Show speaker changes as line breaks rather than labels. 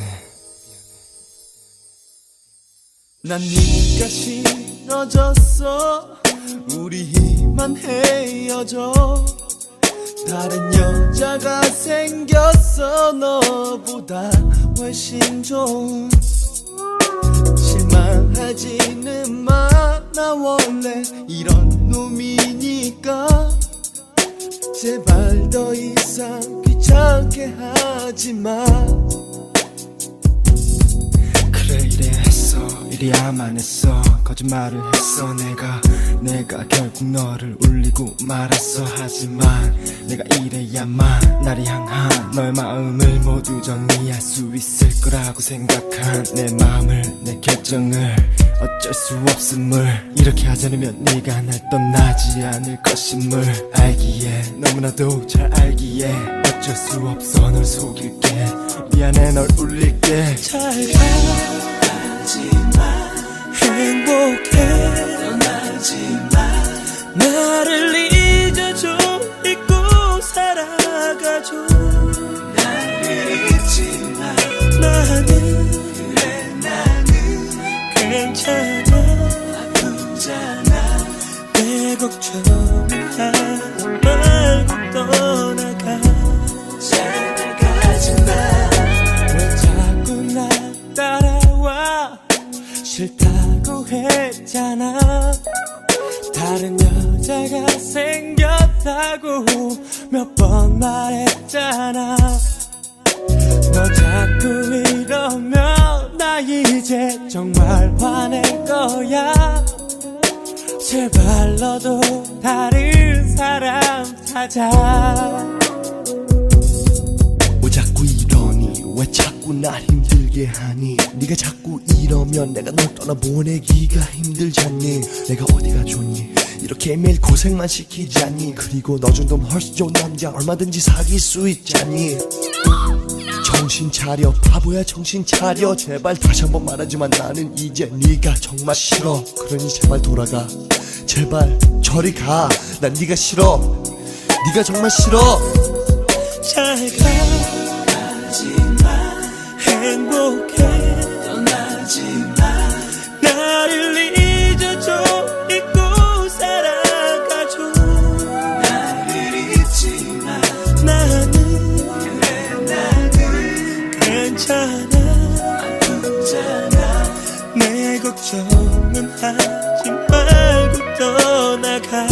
미안해.
난 네가 싫어졌어. 우리 희만 헤어져. 다른 여자가 생겼어. 너보다 훨씬 좋은. 실망하지는 마 나 원래 이런 놈이니까. 제발 더 이상 귀찮게 하지마.
했어 이래야만 했어. 거짓말을 했어. 내가 내가 결국 너를 울리고 말았어. 하지만 내가 이래야만 나를 향한 너의 마음을 모두 정리할 수 있을 거라고 생각한 내 마음을 내 결정을 어쩔 수 없음을. 이렇게 하지 않으면 네가 날 떠나지 않을 것임을. 알기에 너무나도 잘 알기에 어쩔 수 없어 널 속일게. 미안해 널 울릴게.
잘 가 행복해. 나를 잊어줘. 잊고 살아가줘. 나를 잊지마 나는 그래 나는 괜찮아 아프잖아. 내 걱정 싫다고 했잖아. 다른 여자가 생겼다고 몇 번 말했잖아. 너 자꾸 이러면 나 이제 정말 화낼 거야. 제발 너도 다른 사람 찾아
자꾸 날 힘들게 하니 네가 자꾸 이러면 내가 널 떠나보내기가 힘들잖니 내가 어디가 좋니 이렇게 매일 고생만 시키지 않니 그리고 너 정도면 훨씬 좋은 남자 얼마든지 사귈 수 있잖니 정신 차려 바보야 정신 차려 제발 다시 한번 말하지만 나는 이제 네가 정말 싫어 그러니 제발 돌아가 제발 저리 가난 네가 싫어 네가 정말 싫어
잘 가 행복해. 떠나지 마. 나를 잊어줘. 잊고 살아가줘. 나를 잊지 마. 나는 그래 나는 괜찮아. 아프잖아. 내 걱정은 하지 말고 떠나가.